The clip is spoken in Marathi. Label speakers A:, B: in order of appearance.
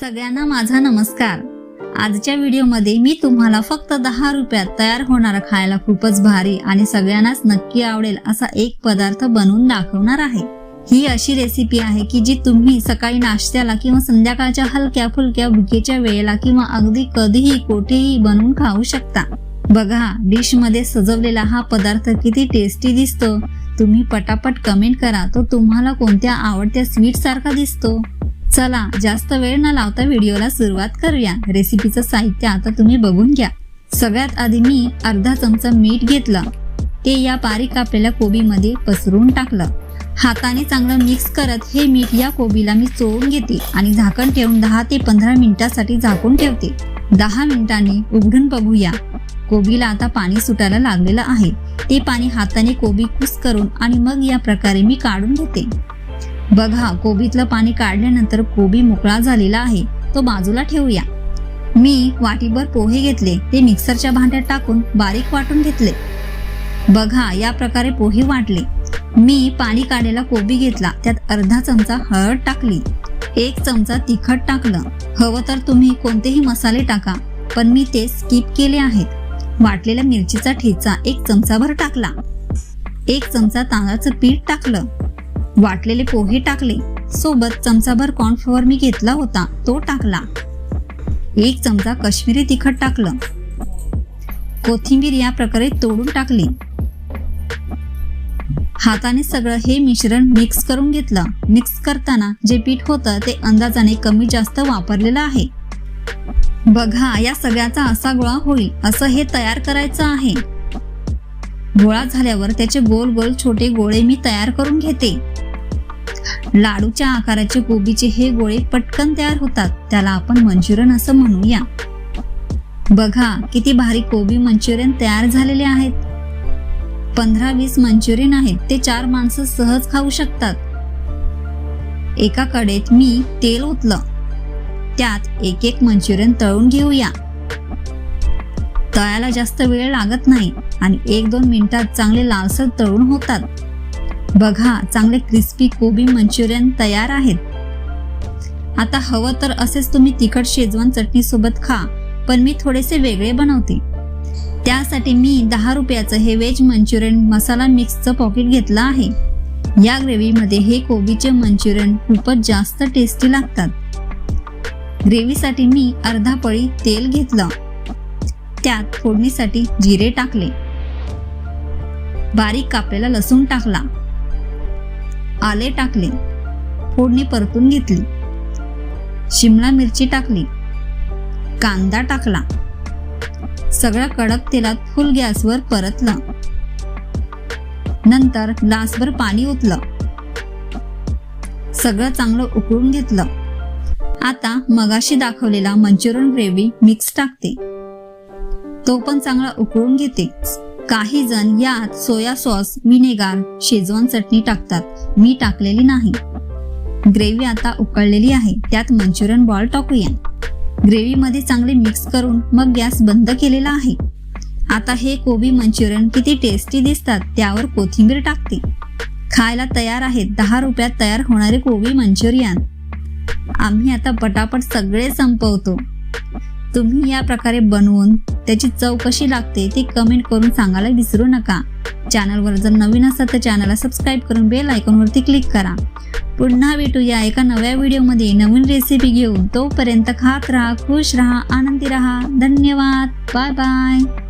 A: सगळ्यांना माझा नमस्कार. आजच्या व्हिडिओमध्ये मी तुम्हाला फक्त दहा रुपयात तयार होणारा खायला खूपच भारी आणि सगळ्यांनाच नक्की आवडेल असा एक पदार्थ बनवून दाखवणार आहे. ही अशी रेसिपी आहे की जी तुम्ही सकाळी नाश्त्याला किंवा संध्याकाळच्या हलक्या फुलक्या भुकेच्या वेळेला किंवा अगदी कधीही कोठेही बनवून खाऊ शकता. बघा डिशमध्ये सजवलेला हा पदार्थ किती टेस्टी दिसतो. तुम्ही पटापट कमेंट करा तो तुम्हाला कोणत्या आवडत्या स्वीट सारखा दिसतो. चला जास्त वेळ न लावता व्हिडिओला सुरुवात करूया. रेसिपीचं साहित्य आता तुम्ही बघून घ्या. सगळ्यात आधी मी अर्धा चमचा मीठ घेतलं. ते या बारीक कापलेल्या कोबीमध्ये पसरून टाकलं. हाताने चांगलं मिक्स करत हे मीठ या कोबीला मी चोळून घेते आणि झाकण ठेवून दहा ते पंधरा मिनिटासाठी झाकून ठेवते. दहा मिनिटांनी उघडून बघूया. कोबीला आता पाणी सुटायला लागलेलं आहे. ते पाणी हाताने कोबी कुस करून आणि मग या प्रकारे मी काढून घेते. बघा कोबीतलं पाणी काढल्यानंतर कोबी मोकळा झालेला आहे. तो बाजूला ठेवूया. मी वाटीभर पोहे घेतले ते मिक्सरच्या भांड्यात टाकून बारीक वाटून घेतले. बघा या प्रकारे पोहे वाटले. मी पाणी काढलेला कोबी घेतला त्यात अर्धा चमचा हळद टाकली. एक चमचा तिखट टाकलं. हवं तर तुम्ही कोणतेही मसाले टाका पण मी ते स्किप केले आहेत. वाटलेल्या मिरचीचा ठेचा एक चमचाभर टाकला. एक चमचा तांदळाचं पीठ टाकलं. वाटलेले पोहे टाकले. सोबत चमचाभर कॉर्नफ्लोअर मी घेतला होता. तो टाकला. एक चमचा कश्मीरी तिखट टाकलं. कोथिंबीर या प्रकारे तोडून टाकली. हाताने सगळं हे मिश्रण मिक्स करून घेतलं. मिक्स करताना जे पीठ होतं ते अंदाजाने कमी जास्त वापरलेलं आहे. बघा या सगळ्याचा असा गोळा होईल. असं हे तयार करायचं आहे. गोळा झाल्यावर त्याचे गोल गोल छोटे गोळे मी तयार करून घेते. लाडूच्या आकाराचे कोबीचे हे गोळे पटकन तयार होतात. त्याला आपण मंचुरियन असं म्हणूया. बघा किती भारी कोबी मंचुरियन तयार झालेले आहेत. पंधरा वीस मंचुरियन आहेत. ते चार माणसं सहज खाऊ शकतात. एका कडेत मी तेल ओतलं. त्यात एक एक मंचुरियन तळून घेऊया. तळायला जास्त वेळ लागत नाही आणि एक दोन मिनिटात चांगले लालसर तळून होतात. बघा चांगले क्रिस्पी कोबी मंचुरियन तयार आहेत. आता हवं तर असेच तुम्ही तिखट शेजवान चटणी सोबत खा पण मी थोडेसे वेगळे बनवते. त्यासाठी मी दहा रुपयाचं हे व्हेज मंचुरियन मसाला मिक्सचं पॉकेट घेतलं आहे. या ग्रेव्हीमध्ये हे कोबीचे मंचुरियन खूपच जास्त टेस्टी लागतात. ग्रेव्हीसाठी मी अर्धा पळी तेल घेतलं. त्यात फोडणीसाठी जिरे टाकले. बारीक कापलेला लसूण टाकला. आले टाकले. फोडणी परतून घेतली. शिमला मिरची टाकली. कांदा टाकला. सगळा कडक तेलात फुल गॅसवर परतला. नंतर ग्लासभर पाणी ओतलं. सगळं चांगलं उकळून घेतलं. आता मगाशी दाखवलेला मंचुरियन ग्रेव्ही मिक्स टाकते. तो पण चांगला उकळून घेते. काही जण यात सोया सॉस व्हिनेगार शेजवान चटणी टाकतात. मी टाकलेली नाही. ग्रेव्ही आता उकळलेली आहे. त्यात मंचुरियन बॉल टाकूया ग्रेव्हीमध्ये चांगले मिक्स करून मग गॅस बंद केलेला आहे. आता हे कोबी मंचुरियन किती टेस्टी दिसतात त्यावर कोथिंबीर टाकते. खायला तयार आहेत. दहा रुपयात तयार होणारे कोबी मंचुरियन. आम्ही आता पटापट सगळे संपवतो. तुम्ही या प्रकारे बनवून त्याची चव कशी लागते ते कमेंट करून सांगायला विसरू नका. चॅनलवर जर नवीन असाल तर चॅनलला सबस्क्राईब करून बेल आयकॉनवरती क्लिक करा. पुन्हा भेटूया एका नव्या व्हिडिओमध्ये नवीन रेसिपी घेऊन. तोपर्यंत खात राहा खुश राहा आनंदी राहा. धन्यवाद. Bye bye